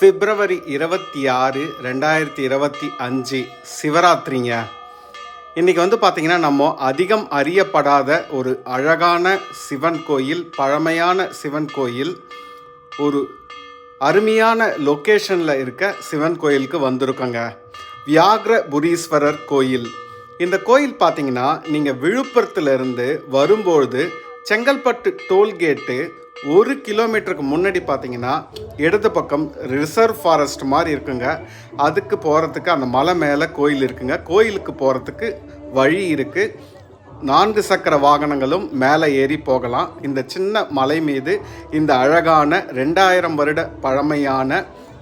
பிப்ரவரி இருபத்தி ஆறு ரெண்டாயிரத்தி இருபத்தி அஞ்சு சிவராத்திரிங்க. இன்றைக்கி வந்து பார்த்திங்கன்னா நம்ம அதிகம் அறியப்படாத ஒரு அழகான சிவன் கோயில் பழமையான சிவன் கோயில் ஒரு அருமையான லொக்கேஷனில் இருக்க சிவன் கோயிலுக்கு வந்திருக்கோங்க. வியாகரபுரீஸ்வரர் கோயில். இந்த கோயில் பார்த்திங்கன்னா நீங்கள் விழுப்புரத்துலேருந்து வரும்பொழுது செங்கல்பட்டு டோல்கேட்டு ஒரு கிலோமீட்டருக்கு முன்னாடி பார்த்தீங்கன்னா இடது பக்கம் ரிசர்வ் ஃபாரஸ்ட் மாதிரி இருக்குங்க. அதுக்கு போகிறதுக்கு அந்த மலை மேலே கோயில் இருக்குங்க. கோயிலுக்கு போகிறதுக்கு வழி இருக்குது நான்கு சக்கர வாகனங்களும் மேலே ஏறி போகலாம். இந்த சின்ன மலை மீது இந்த அழகான ரெண்டாயிரம் வருட பழமையான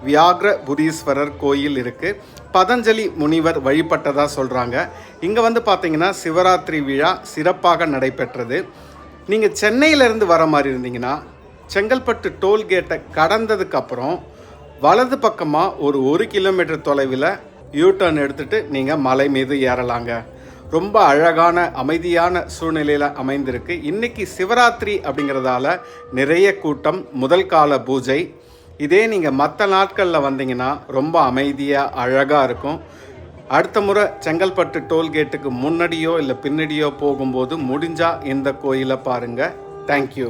வியாகர புரீஸ்வரர் கோயில் இருக்குது பதஞ்சலி முனிவர் வழிபட்டதாக சொல்கிறாங்க இங்கே வந்து பார்த்திங்கன்னா சிவராத்திரி விழா சிறப்பாக நடைபெற்றது. நீங்கள் சென்னையிலேருந்து வர மாதிரி இருந்தீங்கன்னா செங்கல்பட்டு டோல்கேட்டை கடந்ததுக்கப்புறம் வலது பக்கமாக ஒரு ஒரு கிலோமீட்டர் தொலைவில் யூ டர்ன் எடுத்துகிட்டு நீங்கள் மலை மீது ஏறலாங்க. ரொம்ப அழகான அமைதியான சூழ்நிலையில் அமைந்திருக்கு. இன்றைக்கி சிவராத்திரி அப்படிங்கிறதால நிறைய கூட்டம் முதல் கால பூஜை. இதே நீங்கள் மற்ற நாட்களில் வந்தீங்கன்னா ரொம்ப அமைதியாக அழகாக இருக்கும். அடுத்த முறை செங்கல்பட்டு டோல்கேட்டுக்கு முன்னாடியோ இல்லை பின்னாடியோ போகும்போது முடிஞ்சால் இந்த கோயிலை பாருங்கள் தேங்க்யூ